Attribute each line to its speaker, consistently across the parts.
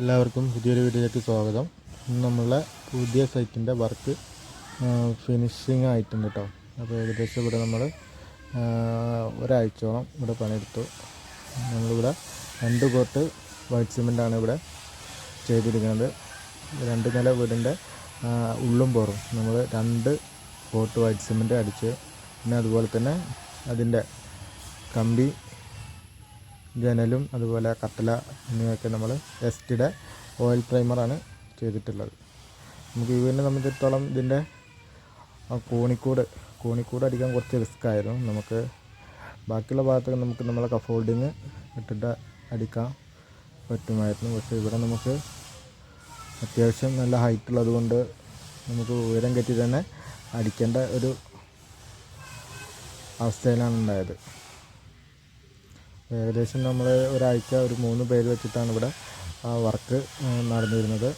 Speaker 1: എല്ലാവർക്കും പുതിയൊരു വീഡിയോയിലേക്ക് സ്വാഗതം. നമ്മളെ പുതിയ സൈറ്റിന്റെ വർക്ക് ഫിനിഷിങ് ആയിട്ടുണ്ട് കേട്ടോ അപ്പോൾ ഏകദേശം ഇവിടെ നമ്മൾ ഒരാഴ്ചയോളം ഇവിടെ പണിയെടുത്തു. നമ്മളിവിടെ രണ്ട് കോട്ട് വൈറ്റ് സിമെന്റാണ് ഇവിടെ ചെയ്തിരിക്കുന്നത്. രണ്ട് നില വീടിന്റെ ഉള്ളും പുറം. നമ്മൾ രണ്ട് കോട്ട് വൈറ്റ് സിമെന്റ് അടിച്ച് പിന്നെ അതുപോലെ തന്നെ അതിന്റെ കമ്പി ജനലും അതുപോലെ കട്ടല എന്നിവയൊക്കെ നമ്മൾ എസ്റ്റിയുടെ ഓയിൽ പ്രൈമറാണ് ചെയ്തിട്ടുള്ളത്. നമുക്ക് വീടിനെ സംബന്ധിച്ചിടത്തോളം ഇതിന്റെ കോണിക്കൂട് കോണിക്കൂട് അടിക്കാൻ കുറച്ച് റിസ്ക് ആയിരുന്നു. നമുക്ക് ബാക്കിയുള്ള ഭാഗത്തൊക്കെ നമുക്ക് നമ്മളെ കഫോൾഡിങ് ഇട്ടിട്ട് അടിക്കാൻ പറ്റുമായിരുന്നു. പക്ഷേ ഇവിടെ നമുക്ക് അത്യാവശ്യം നല്ല ഹൈറ്റ് ഉള്ളതുകൊണ്ട് നമുക്ക് ഉയരം കെട്ടി തന്നെ അടിക്കേണ്ട ഒരു അവസ്ഥയിലാണ് ഉണ്ടായത്. ഏകദേശം നമ്മൾ ഒരാഴ്ച ഒരു മൂന്ന് പേര് വെച്ചിട്ടാണ് ഇവിടെ ആ വർക്ക് നടന്നിരുന്നത്.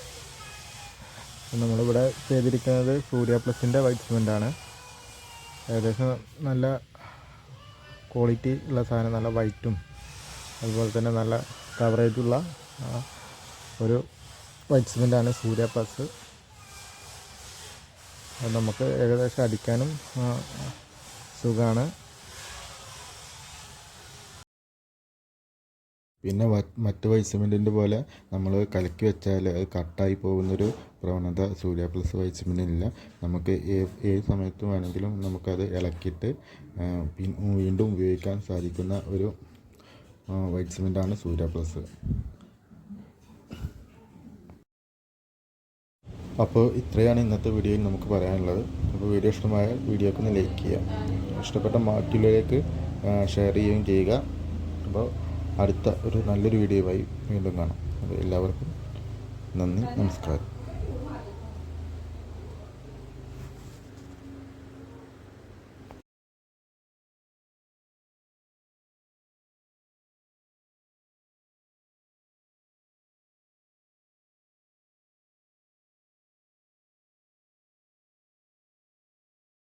Speaker 1: നമ്മളിവിടെ ചെയ്തിരിക്കുന്നത് സൂര്യ പ്ലസിന്റെ വൈറ്റ് സിമെന്റാണ് ഏകദേശം നല്ല ക്വാളിറ്റി ഉള്ള സാധനം നല്ല വൈറ്റും അതുപോലെ തന്നെ നല്ല കവറേജുള്ള ഒരു വൈറ്റ് സിമെന്റാണ് സൂര്യ പ്ലസ്. നമുക്ക് ഏകദേശം അടിക്കാനും സുഖമാണ്
Speaker 2: പിന്നെ മറ്റു മറ്റ് വൈറ്റ് സിമെന്റിന്റെ പോലെ നമ്മൾ കലക്കി വെച്ചാൽ അത് കട്ടായി പോകുന്നൊരു പ്രവണത സൂര്യ പ്ലസ് വൈറ്റ് സിമെന്റിനില്ല നമുക്ക് ഏത് സമയത്തും വേണമെങ്കിലും നമുക്കത് ഇളക്കിയിട്ട് വീണ്ടും ഉപയോഗിക്കാൻ സാധിക്കുന്ന ഒരു ആ, വൈറ്റ് സിമെന്റാണ് സൂര്യ പ്ലസ് അപ്പോൾ ഇത്രയാണ് ഇന്നത്തെ വീഡിയോയിൽ നമുക്ക് പറയാനുള്ളത്. അപ്പോൾ വീഡിയോ ഇഷ്ടമായ വീഡിയോക്ക് ഒന്ന് ലൈക്ക് ചെയ്യുക. ഇഷ്ടപ്പെട്ട മറ്റുള്ളവരിലേക്ക് ഷെയർ ചെയ്യുകയും ചെയ്യുക. അപ്പോൾ അടുത്ത ഒരു നല്ലൊരു വീഡിയോയുമായി വീണ്ടും കാണാം. അപ്പോൾ എല്ലാവർക്കും നന്ദി നമസ്കാരം.